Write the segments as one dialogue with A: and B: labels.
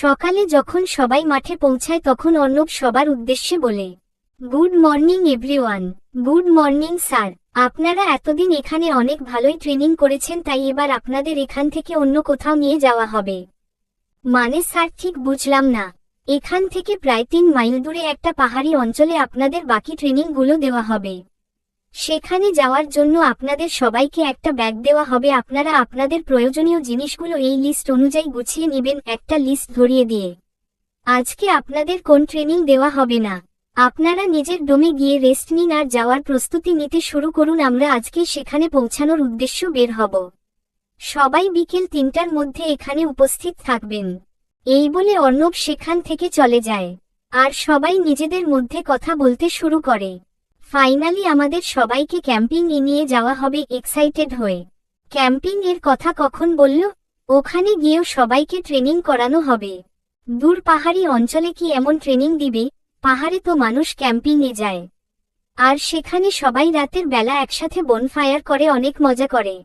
A: সকালে যখন সবাই মাঠে পৌঁছায় তখন অর্ণব সবার উদ্দেশ্যে বলে, good morning, everyone. Good morning, sir. আপনারা এতদিন এখানে অনেক ভালোই ট্রেনিং করেছেন, তাই এবার আপনাদের এখান থেকে অন্য কোথাও নিয়ে যাওয়া হবে। মানে স্যার, ঠিক বুঝলাম না। এখান থেকে প্রায় তিন মাইল দূরে একটা পাহাড়ি অঞ্চলে আপনাদের বাকি ট্রেনিংগুলো দেওয়া হবে। সেখানে যাওয়ার জন্য আপনাদের সবাইকে একটা ব্যাগ দেওয়া হবে। আপনারা আপনাদের প্রয়োজনীয় জিনিসগুলো এই লিস্ট অনুযায়ী গুছিয়ে নেবেন, একটা লিস্ট ধরিয়ে দিয়ে। আজকে আপনাদের কোন ট্রেনিং দেওয়া হবে না? আপনারা নিজের ডোমে গিয়ে রেস্ট নিন আর যাওয়ার প্রস্তুতি নিতে শুরু করুন। আমরা আজকে সেখানে পৌঁছানোর উদ্দেশ্য বের হব। সবাই বিকেল তিনটার মধ্যে এখানে উপস্থিত থাকবেন। এই বলে অর্ণব সেখান থেকে চলে যায়। আর সবাই নিজেদের মধ্যে কথা বলতে শুরু করে। ফাইনালি আমাদের সবাইকে ক্যাম্পিং এ নিয়ে যাওয়া হবে এক্সাইটেড হয়ে। ক্যাম্পিং এর কথা কখন বলল? ওখানে গিয়েও সবাইকে ট্রেনিং করানো হবে। দূর পাহাড়ি অঞ্চলে কি এমন ট্রেনিং দিবে? পাহাড়ে তো মানুষ ক্যাম্পিং এ যায়। আর সেখানে সবাই রাতের বেলা একসাথে বনফায়ার করে, অনেক মজা করে।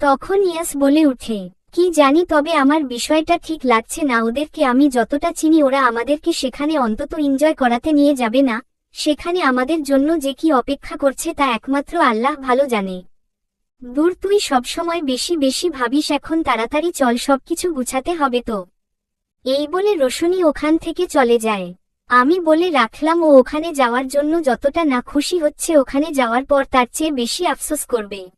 A: তখন ইয়াস বলে উঠে, কি জানি তবে আমার বিষয়টা ঠিক লাগছে না, ওদেরকে আমি যতটা চিনি ওরা আমাদেরকে সেখানে অন্তত এনজয় করাতে নিয়ে যাবে না সেখানে আমাদের জন্য যে কি অপেক্ষা করছে তা একমাত্র আল্লাহ ভালো জানে। দূর তুই সবসময় বেশি বেশি ভাবিস, এখন তাড়াতাড়ি চল, সবকিছু গুছাতে হবে তো। এই বলে রোশনি ওখান থেকে চলে যায়। আমি বলে রাখলাম, ও ওখানে যাওয়ার জন্য যতটা না খুশি হচ্ছে ওখানে যাওয়ার পর তার চেয়ে বেশি আফসোস করবে।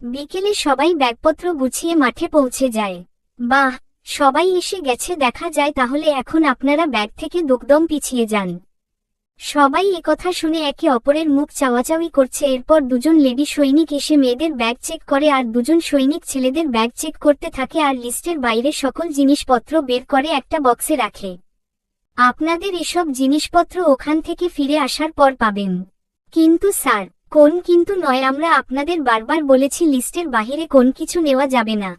A: বিকেলে সবাই ব্যাগপত্র গুছিয়ে মাঠে পৌঁছে যায়। বাহ, সবাই এসে গেছে, দেখা যায় তাহলে এখন আপনারা ব্যাগ থেকে দুকদম পিছিয়ে যান। সবাই একথা শুনে একে অপরের মুখ চাওয়াচাওয়ি করছে। এরপর দুজন লেডি সৈনিক এসে মেয়েদের ব্যাগ চেক করে আর দুজন সৈনিক ছেলেদের ব্যাগ চেক করতে থাকে আর লিস্টের বাইরে সকল জিনিসপত্র বের করে একটা বক্সে রাখে। আপনাদের এসব জিনিসপত্র ওখান থেকে ফিরে আসার পর পাবেন। কিন্তু স্যার, কোন কিন্তু নয়, আমরা আপনাদের বারবার বলেছি লিস্টের বাহিরে কোন কিছু নেওয়া যাবে না।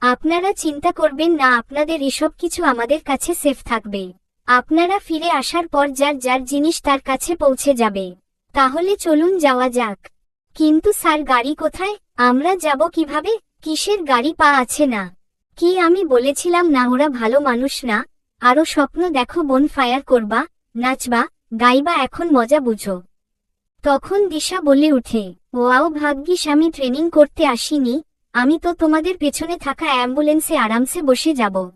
A: আপনারা চিন্তা করবেন না, আপনাদের এসব কিছু আমাদের কাছে সেফ থাকবে। আপনারা ফিরে আসার পর যার যার জিনিস তার কাছে পৌঁছে যাবে। তাহলে চলুন যাওয়া যাক। কিন্তু স্যার, গাড়ি কোথায়? আমরা যাব কীভাবে? কিসের গাড়ি পা আছে না। কি আমি বলেছিলাম না, ওরা ভালো মানুষ না? আরও স্বপ্ন দেখো বন ফায়ার করবা, নাচবা, গাইবা, এখন মজা বুঝো। তখন দিশা বলে উঠে, ওয়াও, ভাগ্যিস, আমি ট্রেনিং করতে আসিনি। আমি তো তোমাদের পেছনে থাকা অ্যাম্বুলেন্সে আরামসে বসে যাব।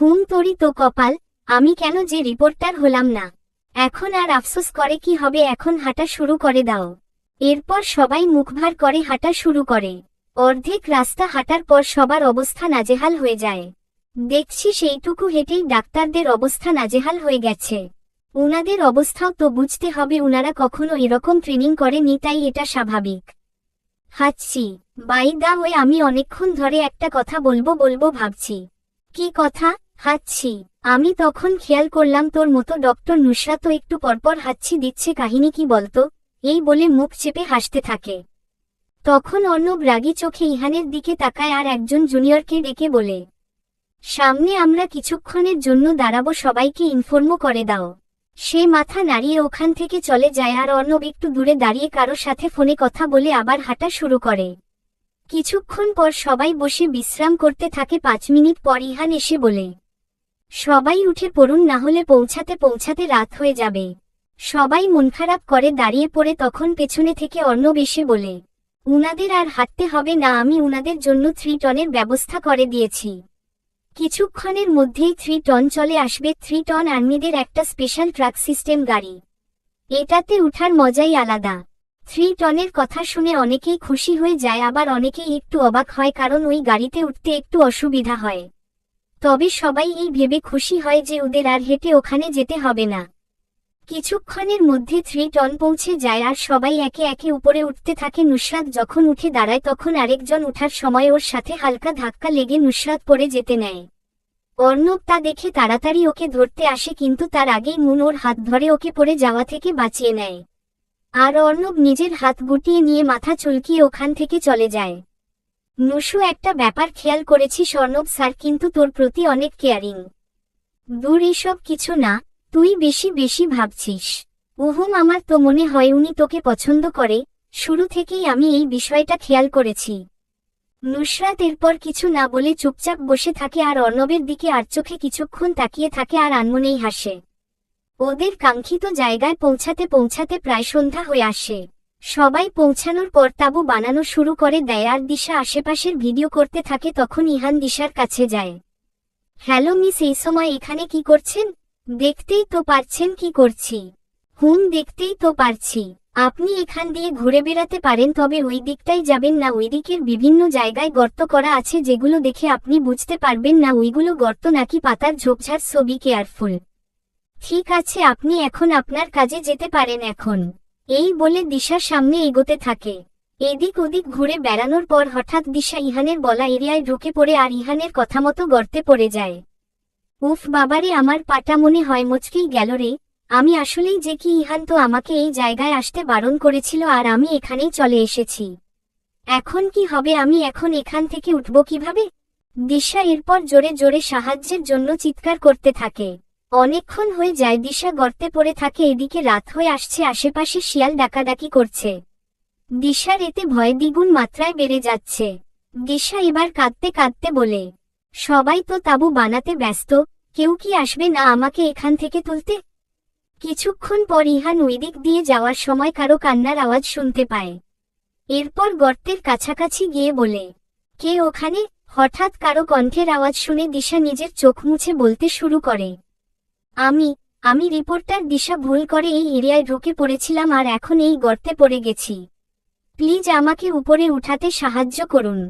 A: হুম, তোরই তো কপাল। আমি কেন যে রিপোর্টার হলাম না? এখন আর আফসোস করে কি হবে? এখন হাঁটা শুরু করে দাও। এরপর সবাই মুখভার করে হাঁটা শুরু করে। অর্ধেক রাস্তা হাঁটার পর সবার অবস্থা নাজেহাল হয়ে যায়। দেখছি সেইটুকু হেঁটেই ডাক্তারদের অবস্থা নাজেহাল হয়ে গেছে। উনাদের অবস্থাও তো বুঝতে হবে উনারা কখনো এরকম ট্রেনিং করেনি, তাই এটা স্বাভাবিক। হাচ্ছি বাই দা ওয়ে, আমি অনেকক্ষণ ধরে একটা কথা বলব বলব ভাবছি। কি কথা? হাচ্ছি। আমি তখন খেয়াল করলাম তোর মতো ডক্টর নুসরাতও একটু পরপর হাচ্ছি দিচ্ছে কাহিনী কি বলতো? এই বলে মুখ চেপে হাসতে থাকে। তখন অর্ণব রাগী চোখে ইহানের দিকে তাকায় আর একজন জুনিয়রকে ডেকে বলে, সামনে আমরা কিছুক্ষণের জন্য দাঁড়াবো, সবাইকে ইনফর্মও করে দাও। সে মাথা নাড়িয়ে ওখান থেকে চলে যায় আর অর্ণব একটু দূরে দাঁড়িয়ে কারও সাথে ফোনে কথা বলে আবার হাঁটা শুরু করে। কিছুক্ষণ পর সবাই বসে বিশ্রাম করতে থাকে। পাঁচ মিনিট পর ইহান এসে বলে সবাই উঠে পড়ুন, না হলে পৌঁছাতে পৌঁছাতে রাত হয়ে যাবে। সবাই মন খারাপ করে দাঁড়িয়ে পড়ে তখন পেছনে থেকে অর্ণব এসে বলে, উনাদের আর হাঁটতে হবে না, আমি উনাদের জন্য থ্রি টনের ব্যবস্থা করে দিয়েছি। কিছুক্ষণের মধ্যেই থ্রি টন চলে আসবে থ্রি টন আর্মিদের একটা স্পেশাল ট্রাক সিস্টেম গাড়ি। এটাতে উঠার মজাই আলাদা। থ্রি টনের কথা শুনে অনেকেই খুশি হয়ে যায়, আবার অনেকেই একটু অবাক হয়, কারণ ওই গাড়িতে উঠতে একটু অসুবিধা হয়। তবে সবাই এই ভেবে খুশি হয় যে ওদের আর হেঁটে ওখানে যেতে হবে না। কিছুক্ষণের মধ্যে থ্রি টন পৌঁছে যায় আর সবাই একে একে উপরে উঠতে থাকে। নুসরাত যখন উঠে দাঁড়ায় তখন আরেকজন উঠার সময় ওর সাথে হালকা ধাক্কা লেগে নুসরাত পড়ে যেতে নেয়। অর্ণব তা দেখে তাড়াতাড়ি ওকে ধরতে আসে কিন্তু তার আগেই মুন ওর হাত ধরে ওকে পড়ে যাওয়া থেকে বাঁচিয়ে নেয়। আর অর্ণব নিজের হাত গুটিয়ে নিয়ে মাথা চুলকিয়ে ওখান থেকে চলে যায়। নুসু একটা ব্যাপার খেয়াল করেছি স্বর্ণব স্যার, কিন্তু তোর প্রতি অনেক কেয়ারিং। দূর এসব কিছু না, তুই বেশি বেশি ভাবছিস। উহুম, আমার তো মনে হয় উনি তোকে পছন্দ করে। শুরু থেকেই আমি এই বিষয়টা খেয়াল করেছি। নুসরাত এরপর কিছু না বলে চুপচাপ বসে থাকে আর অর্ণবের দিকে আর চোখে কিছুক্ষণ তাকিয়ে থাকে আর আনমনেই হাসে। ওদের কাঙ্ক্ষিত জায়গায় পৌঁছাতে পৌঁছাতে প্রায় সন্ধ্যা হয়ে আসে। সবাই পৌঁছানোর পর তাবু বানানো শুরু করে দেয় আর দিশা আশেপাশের ভিডিও করতে থাকে তখন ইহান দিশার কাছে যায়। হ্যালো মিস, এই সময় এখানে কি করছেন? দেখতেই তো পারছেন কি করছি। হুম, দেখতেই তো পারছি। আপনি এখান দিয়ে ঘুরে বেড়াতে পারেন, তবে ওই দিকটাই যাবেন না। ওই দিকের বিভিন্ন জায়গায় গর্ত করা আছে যেগুলো দেখে আপনি বুঝতে পারবেন না। ওইগুলো গর্ত নাকি পাতার ঝোপঝাড় ছবি কেয়ারফুল। ঠিক আছে, আপনি এখন আপনার কাজে যেতে পারেন এখন। এই বলে দিশার সামনে এগোতে থাকে। এদিক ওদিক ঘুরে বেড়ানোর পর হঠাৎ দিশা ইহানের বলা এরিয়ায় ঢুকে পড়ে আর ইহানের কথা মতো গর্তে পড়ে যায়। উফ বাবারে আমার পাটা মনে হয় মুচকেই গেল রে। আমি আসলেই যে কি ইহান তো আমাকে এই জায়গায় আসতে বারণ করেছিল আর আমি এখানেই চলে এসেছি। এখন কি হবে? আমি এখন এখান থেকে উঠব কীভাবে? দিশা এরপর জোরে জোরে সাহায্যের জন্য চিৎকার করতে থাকে। অনেকক্ষণ হয়ে যায়, দিশা গর্তে পড়ে থাকে, এদিকে রাত হয়ে আসছে, আশেপাশে শিয়াল ডাকাডাকি করছে। দিশার এতে ভয় দ্বিগুণ মাত্রায় বেড়ে যাচ্ছে। দিশা এবার কাঁদতে কাঁদতে বলে, সবাই তো তাবু বানাতে ব্যস্ত, কেউ কি আসবে না আমাকে এখান থেকে তুলতে? কিছুক্ষণ পর ইহান ওইদিক দিয়ে যাওয়ার সময় কারও কান্নার আওয়াজ শুনতে পায়। এরপর গর্তের কাছাকাছি গিয়ে বলে, কে ওখানে? হঠাৎ কারও কণ্ঠের আওয়াজ শুনে দিশা নিজের চোখ মুছে বলতে শুরু করে। আমি আমি রিপোর্টার দিশা ভুল করে এই এরিয়ায় ঢুকে পড়েছিলাম আর এখন এই গর্তে পড়ে গেছি। প্লিজ আমাকে উপরে উঠাতে সাহায্য করুন।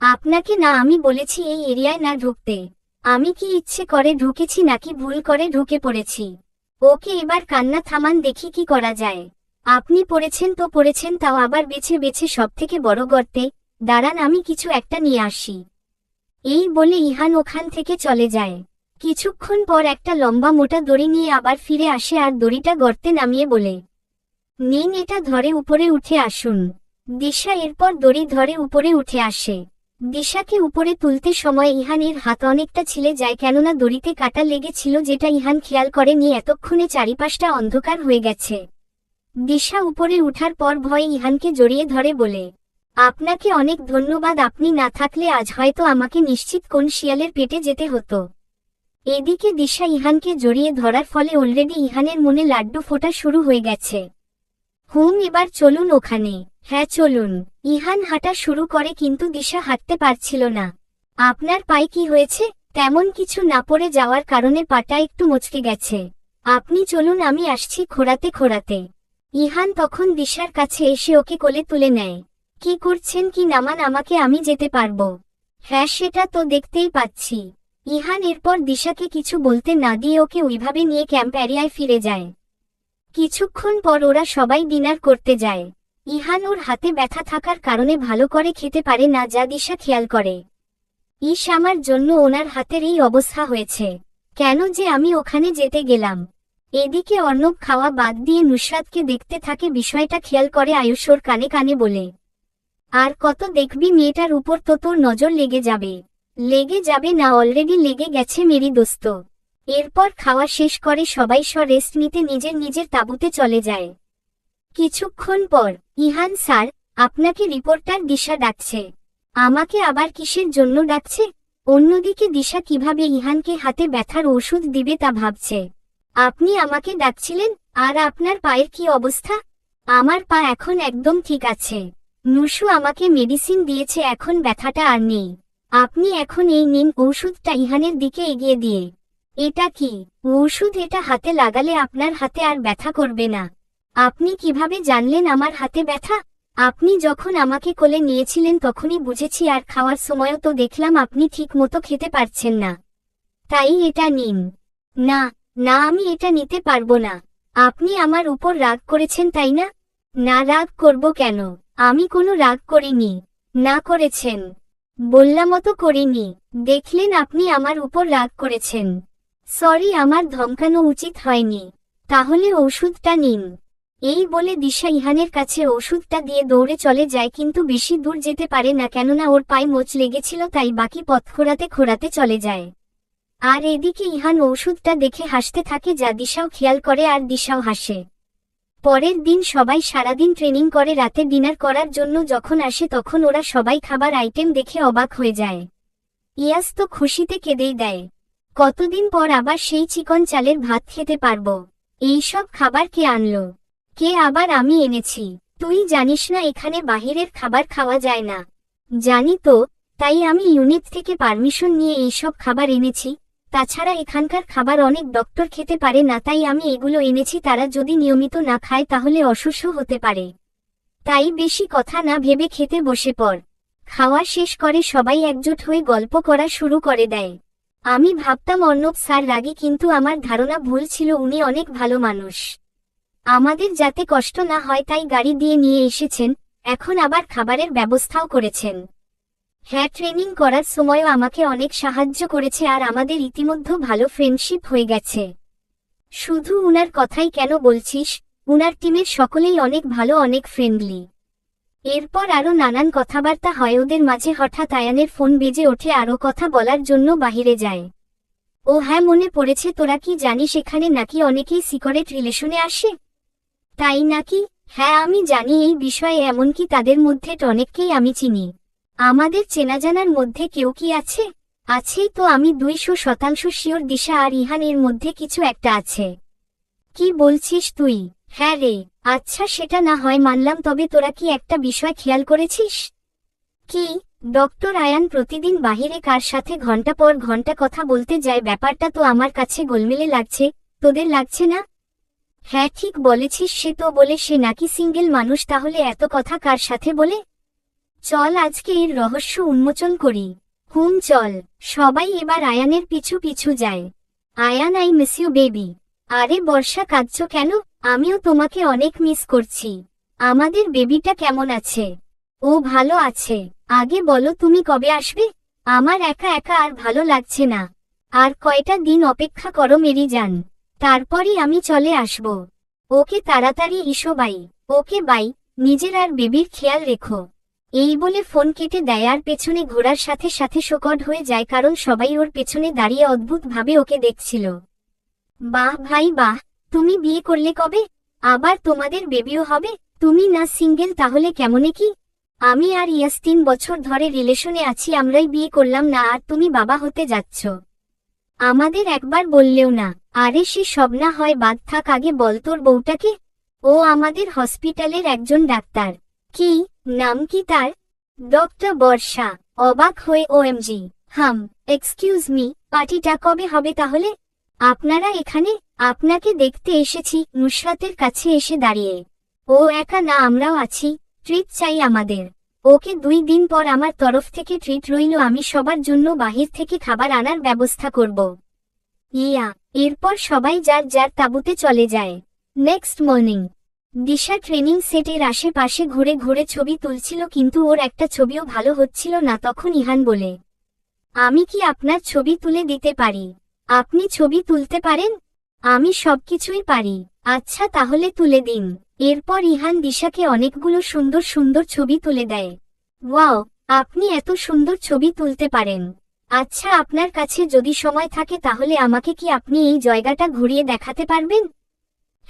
A: আপনাকে না আমি বলেছি এই এরিয়ায় না ঢুকতে। আমি কি ইচ্ছে করে ঢুকেছি নাকি ভুল করে ঢুকে পড়েছি? ওকে এবার কান্না থামান দেখি কি করা যায়। আপনি পড়েছেন তো পড়েছেন তাও আবার বেছে বেছে সবথেকে বড় গর্তে, দাঁড়ান আমি কিছু একটা নিয়ে আসি। এই বলে ইহান ওখান থেকে চলে যায়। কিছুক্ষণ পর একটা লম্বা মোটা দড়ি নিয়ে আবার ফিরে আসে আর দড়িটা গর্তে নামিয়ে বলে, নিন এটা ধরে উপরে উঠে আসুন। দিশা এরপর দড়ি ধরে উপরে উঠে আসে। দিশাকে উপরে তুলতে সময় ইহানের হাত অনেকটা ছিলে যায় কেননা দড়িতে কাটা লেগেছিল যেটা ইহান খেয়াল করেনি এতক্ষণে চারিপাশটা অন্ধকার হয়ে গেছে। দিশা উপরে উঠার পর ভয় ইহানকে জড়িয়ে ধরে বলে, আপনাকে অনেক ধন্যবাদ, আপনি না থাকলে আজ হয়তো আমাকে নিশ্চিত কোন শিয়ালের পেটে যেতে হতো। এদিকে দিশা ইহানকে জড়িয়ে ধরার ফলে অলরেডি ইহানের মনে লাড্ডু ফোটা শুরু হয়ে গেছে। হুম, এবার চলুন ওখানে। হ্যাঁ চলুন। ইহান হাঁটা শুরু করে কিন্তু দিশা হাঁটতে পারছিল না। আপনার পায়ে কি হয়েছে? তেমন কিছু না পড়ে যাওয়ার কারণে পাটা একটু মচকে গেছে। আপনি চলুন, আমি আসছি খোরাতে খোরাতে ইহান তখন দিশার কাছে এসে ওকে কোলে তুলে নেয়। কি করছেন? কি নামান? আমাকে আমি যেতে পারব? হ্যাঁ সেটা তো দেখতেই পাচ্ছি। ইহান এরপর দিশাকে কিছু বলতে না দিয়ে ওকে ওইভাবে নিয়ে ক্যাম্প এরিয়ায় ফিরে যায়। কিছুক্ষণ পর ওরা সবাই ডিনার করতে যায়। ইহান ওর হাতে ব্যথা থাকার কারণে ভালো করে খেতে পারে না, যা দিশা খেয়াল করে। ইস আমার জন্য ওনার হাতের এই অবস্থা হয়েছে। কেন যে আমি ওখানে যেতে গেলাম। এদিকে অর্ণব খাওয়া বাদ দিয়ে নুসরাতকে দেখতে থাকে বিষয়টা খেয়াল করে আয়ুষ ওর কানে কানে বলে, আর কত দেখবি মেয়েটার উপর তো তোর নজর লেগে যাবে। লেগে যাবে না অলরেডি লেগে গেছে মেরি দোস্ত। এরপর খাওয়া শেষ করে সবাই স রেস্ট নিতে নিজের নিজের তাঁবুতে চলে যায়। কিছুক্ষণ পর, ইহান স্যার, আপনাকে রিপোর্টার দিশা ডাকছে। আমাকে আবার কিসের জন্য ডাকছে? অন্যদিকে দিশা কীভাবে ইহানকে হাতে ব্যথার ওষুধ দিবে তা ভাবছে। আপনি আমাকে ডাকছিলেন, আর আপনার পায়ের কি অবস্থা? আমার পা এখন একদম ঠিক আছে। নুসু আমাকে মেডিসিন দিয়েছে, এখন ব্যথাটা আর নেই। আপনি এখন এই নিন ঔষধটা ইহানের দিকে এগিয়ে দিয়ে। এটা কি? ঔষধ এটা হাতে লাগালে আপনার হাতে আর ব্যথা করবে না। আপনি কীভাবে জানলেন আমার হাতে ব্যথা? আপনি যখন আমাকে কোলে নিয়েছিলেন তখনই বুঝেছি আর খাওয়ার সময়ও তো দেখলাম আপনি ঠিক মতো খেতে পারছেন না। তাই এটা নিন না না আমি এটা নিতে পারব না। আপনি আমার উপর রাগ করেছেন তাই না? না রাগ করব কেন? আমি কোনো রাগ করিনি। না করেছেন। বললাম মতো করিনি। দেখলেন আপনি আমার উপর রাগ করেছেন। সরি, আমার ধমকানো উচিত হয়নি। তাহলে ওষুধটা নিন। এই বলে দিশা ইহানের কাছে ওষুধটা দিয়ে দৌড়ে চলে যায়, কিন্তু বেশি দূর যেতে পারে না, কেননা ওর পায়ে মোচ লেগেছিল, তাই বাকি পথ খোরাতে খোরাতে চলে যায়। আর এদিকে ইহান ওষুধটা দেখে হাসতে থাকে, যা দিশাও খেয়াল করে আর দিশাও হাসে। পরের দিন সবাই সারাদিন ট্রেনিং করে, রাতে ডিনার করার জন্য যখন আসে তখন ওরা সবাই খাবার আইটেম দেখে অবাক হয়ে যায়। ইয়াস তো খুশিতে কেঁদেই দেয়। কতদিন পর আবার সেই চিকন চালের ভাত খেতে পারব? এইসব খাবার কে আনলো? কে আবার আমি এনেছি? তুই জানিস না এখানে বাহিরের খাবার খাওয়া যায় না। জানি তো, তাই আমি ইউনিট থেকে পারমিশন নিয়ে এইসব খাবার এনেছি তাছাড়া এখানকার খাবার অনেক ডক্টর খেতে পারে না, তাই আমি এগুলো এনেছি। তারা যদি নিয়মিত না খায়, তাহলে অসুস্থ হতে পারে। তাই বেশি কথা না ভেবে খেতে বসে পড়। খাওয়া শেষ করে সবাই একজোট হয়ে গল্প করা শুরু করে দেয়। আমি ভাবতাম অর্ণব স্যার রাগী, কিন্তু আমার ধারণা ভুল ছিল, উনি অনেক ভালো মানুষ। আমাদের যাতে কষ্ট না হয়, তাই গাড়ি দিয়ে নিয়ে এসেছেন, এখন আবার খাবারের ব্যবস্থাও করেছেন। হ্যাঁ ট্রেনিং করার সময়ও আমাকে অনেক সাহায্য করেছে আর আমাদের ইতিমধ্যে ভালো ফ্রেন্ডশিপ হয়ে গেছে। শুধু উনার কথাই কেন বলছিস? উনার টিমের সকলেই অনেক ভালো, অনেক ফ্রেন্ডলি এরপর আরও নানান কথাবার্তা হয়, ওদের মাঝে হঠাৎ আয়ানের ফোন বেজে ওঠে আরও কথা বলার জন্য বাহিরে যায়। ও হ্যাঁ মনে পড়েছে, তোরা কি জানিস এখানে নাকি অনেকেই সিকরেট রিলেশনে আসে? তাই নাকি? হ্যাঁ আমি জানি, এই বিষয়ে এমনকি তাদের মধ্যে অনেককেই আমি চিনি। আমাদের চেনাজানার মধ্যে কেউ কি আছে? আছেই তো আমি দুইশো শতাংশ শিওর দিশা আর ইহানের মধ্যে কিছু একটা আছে। কি বলছিস তুই? হ্যাঁ রে আচ্ছা সেটা না হয় মানলাম, তবে তোরা কি একটা বিষয় খেয়াল করেছিস? কি? ডক্টর আয়ান প্রতিদিন বাহিরে কার সাথে ঘণ্টা পর ঘণ্টা কথা বলতে যায়? ব্যাপারটা তো আমার কাছে গোলমেলে লাগছে, তোদের লাগছে না? হ্যাঁ ঠিক বলেছিস সে তো বলে, সে নাকি সিঙ্গেল মানুষ, তাহলে এত কথা কার সাথে বলে? চল আজকে এর রহস্য উন্মোচন করি। হুম, চল। সবাই এবার আয়ানের পিছু পিছু যায়। Ayan, I miss you baby আরে, বর্ষা, কাঁদছ কেন? আমিও তোমাকে অনেক মিস করছি। আমাদের বেবিটা কেমন আছে? ও ভালো আছে। আগে বলো তুমি কবে আসবে? আমার একা একা আর ভালো লাগছে না। আর কয়টা দিন অপেক্ষা করো, মেরি যান তারপরই আমি চলে আসব। ওকে তাড়াতাড়ি ইসো বাই। Okay, by. নিজের আর বেবির খেয়াল রেখো। এই বলে ফোন কেটে দেয় আর পেছনে ঘোড়ার সাথে সাথে শোকট হয়ে যায় কারণ সবাই ওর পেছনে দাঁড়িয়ে অদ্ভুতভাবে ওকে দেখছিল। বাহ ভাই বাহ, তুমি বিয়ে করলে কবে? আবার তোমাদের বেবিও হবে? তুমি না সিঙ্গেল তাহলে কেমনে কি? আমি আর ইয়াস তিন বছর ধরে রিলেশনে আছি, আমরাই বিয়ে করলাম না আর তুমি বাবা হতে যাচ্ছ। আমাদের একবার বললেও না, আরে সে সব না হয়, বাদ থাক, আগে বল তোর বউটাকে। ও আমাদের হসপিটালের একজন ডাক্তার। কি? নাম কি তার? ডক্টর বর্ষা, অবাক হয়ে ওএমজি হাম, এক্সকিউজ মি, পার্টিটা কবে হবে তাহলে? আপনারা এখানে, আপনাকে দেখতে এসেছি, নুসরাতের কাছে এসে দাঁড়িয়ে। ও একা না, আমরাও আছি, ট্রিট চাই আমাদের। ওকে দুই দিন পর আমার তরফ থেকে ট্রিট রইল, আমি সবার জন্য বাহির থেকে খাবার আনার ব্যবস্থা করব। ইয়া, এরপর সবাই যার যার তাঁবুতে চলে যায়। Next morning. দিশা ট্রেনিং সেটের আশেপাশে ঘুরে ঘুরে ছবি তুলছিল কিন্তু ওর একটা ছবিও ভালো হচ্ছিল না তখন ইহান বলে, আমি কি আপনার ছবি তুলে দিতে পারি? আপনি ছবি তুলতে পারেন? আমি সবকিছুই পারি। আচ্ছা তাহলে তুলে দিন। এরপর ইহান দিশাকে অনেকগুলো সুন্দর সুন্দর ছবি তুলে দেয়। ওয়াও, আপনি এত সুন্দর ছবি তুলতে পারেন। আচ্ছা আপনার কাছে যদি সময় থাকে তাহলে আমাকে কি আপনি এই জায়গাটা ঘুরিয়ে দেখাতে পারবেন?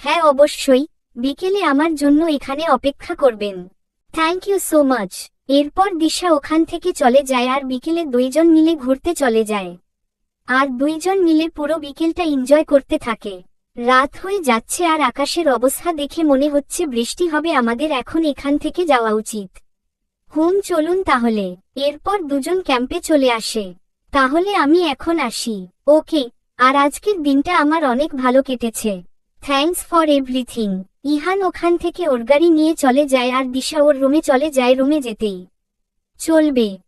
A: হ্যাঁ অবশ্যই। বিকেলে আমার জন্য এখানে অপেক্ষা করবেন। থ্যাংক ইউ সো মাচ এরপর দিশা ওখান থেকে চলে যায় আর বিকেলে দুইজন মিলে ঘুরতে চলে যায়। আর দুইজন মিলে পুরো বিকেলটা এনজয় করতে থাকে। রাত হয়ে যাচ্ছে আর আকাশের অবস্থা দেখে মনে হচ্ছে বৃষ্টি হবে আমাদের এখন এখান থেকে যাওয়া উচিত। হুম, চলুন তাহলে। এরপর দুজন ক্যাম্পে চলে আসে। তাহলে আমি এখন আসি। ওকে, আর আজকের দিনটা আমার অনেক ভালো কেটেছে। থ্যাঙ্কস ফর এভরিথিং ইহান ওখান থেকে ওর গাড়ি নিয়ে চলে যায় আর দিশা ওর রুমে চলে যায় রুমে যেতেই। চলবে।